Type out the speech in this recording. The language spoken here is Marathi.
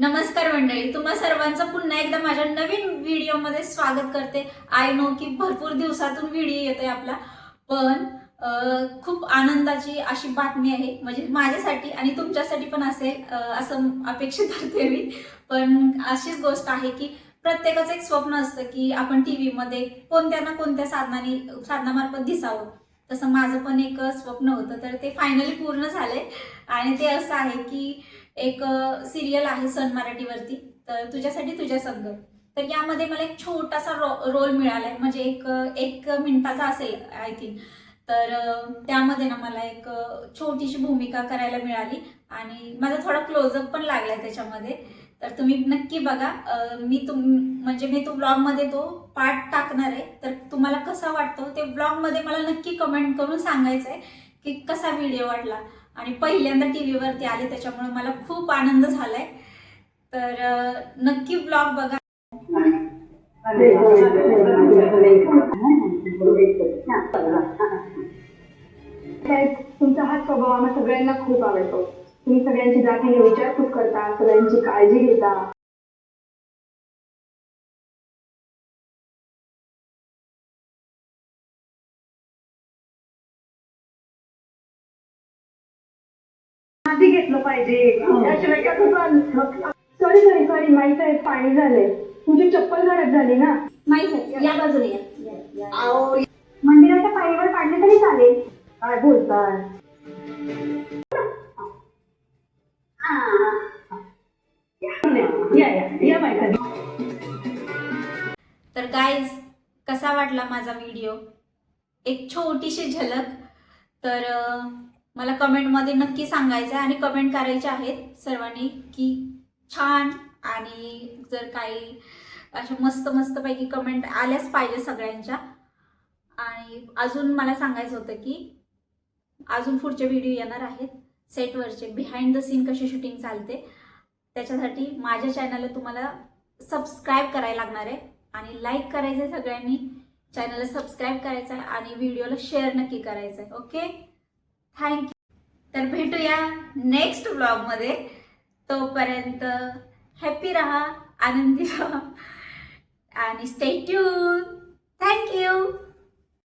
नमस्कार मंडळी तुम्हा सर्वांचं पुन्हा एकदा माझ्या नवीन व्हिडिओमध्ये स्वागत करते. आय नो की भरपूर दिवसातून व्हिडिओ येतोय आपला पण खूप आनंदाची अशी बातमी आहे. म्हणजे माझ्यासाठी आणि तुमच्यासाठी पण असेल असं अपेक्षित करते मी. पण अशीच गोष्ट आहे की प्रत्येकाचं एक स्वप्न असतं की आपण टी व्हीमध्ये कोणत्या ना कोणत्या साधनाने साधनामार्फत दिसावं. तसं माझं पण एक स्वप्न होतं. तर ते फायनली पूर्ण झालंय. आणि ते असं आहे की एक सिरियल आहे सन मराठीवरती. तर तुझ्यासाठी तुझ्या संघ तर यामध्ये मला एक छोटासा रो रोल मिळालाय. म्हणजे एक एक मिनिटाचा असेल आय थिंक तर त्यामध्ये ना मला एक छोटीशी भूमिका करायला मिळाली. आणि माझा थोडा क्लोजअप पण लागलाय त्याच्यामध्ये. तर तुम्ही नक्की बघा मी तुम म्हणजे मी तो ब्लॉगमध्ये तो पार्ट टाकणार आहे. तर तुम्हाला कसा वाटतो? ते ब्लॉगमध्ये मला नक्की कमेंट करून सांगायचं आहे की कसा व्हिडिओ वाटला. आणि पहिल्यांदा टी व्हीवरती आले त्याच्यामुळे मला खूप आनंद झालाय. तर नक्की ब्लॉग बघा. तुमचा हा स्वभाव आम्हाला सगळ्यांना खूप आवडतो. तुम्ही सगळ्यांची जातीने विचारपूस करता सगळ्यांची काळजी घेता. आधी घेतलं पाहिजे. त्याशिवाय कसं सॉरी सॉरी सॉरी माई साहेब पाणी झालंय. तुमची चप्पल खराब झाली ना? माहिती या बाजूने या. मंदिराच्या पायरीवर पाडले तरी चालेल. काय बोलताय? तर गाईज कसा वाटला माझा व्हिडिओ एक छोटीशी झलक. तर मला कमेंटमध्ये नक्की सांगायचं आहे आणि कमेंट करायचे आहेत सर्वांनी की छान आणि जर काही अशा मस्त मस्तपैकी कमेंट आल्याच पाहिजे सगळ्यांच्या. आणि अजून मला सांगायचं होतं की अजून पुढचे व्हिडिओ येणार आहेत. सेटवरचे बिहाइंड द सीन कशी शूटिंग चालते त्याच्यासाठी माझ्या चॅनलला तुम्हाला सबस्क्राईब करायला लागणार आहे. आणि लाईक करायचं आहे सगळ्यांनी चॅनलला सबस्क्राईब करायचं आहे आणि व्हिडिओला शेअर नक्की करायचं आहे ओके थँक्यू तर भेटूया नेक्स्ट ब्लॉगमध्ये तोपर्यंत हॅपी राहा आनंदी राहा. आणि स्टे ट्यून थँक्यू